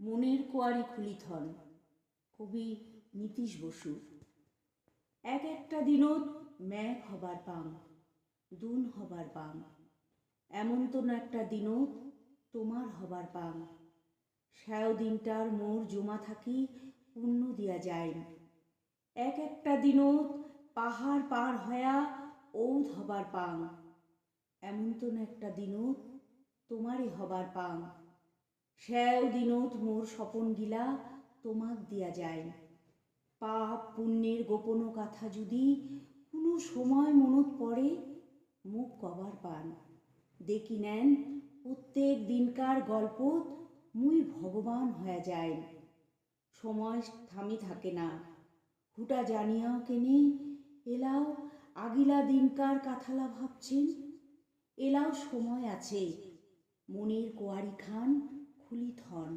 মনের কোয়ারি খুলিথন কবি নীতিশ বসু, এক একটা দিনত ম্যাঘ হবার পাম দুন হবার পাম এমন তো না একটা দিনত তোমার হবার পাম স্যাও দিনটার মোর জমা থাকি পুণ্য দিয়া যায় এক একটা দিনত পাহাড় পার হয়া ঔধ হবার পাং এমন তো না একটা দিনত তোমারই হবার পাং স্যাও দিনত মোর স্বপন গিলা তোমাক দিয়া যায়। পাপ পুণ্যের গোপন কথা যদি কোনো সময় মনত পড়ে মুখ কবার পান। দেখি নেন, প্রত্যেক দিনকার গল্পত মুই ভগবান হয়ে যায় সময় থামি থাকে না। হুটা জানিয়াও কেনে, এলাও আগিলা দিনকার কাথালা ভাবছেন? এলাও সময় আছে। মনের কোয়ারি খান খুলি থন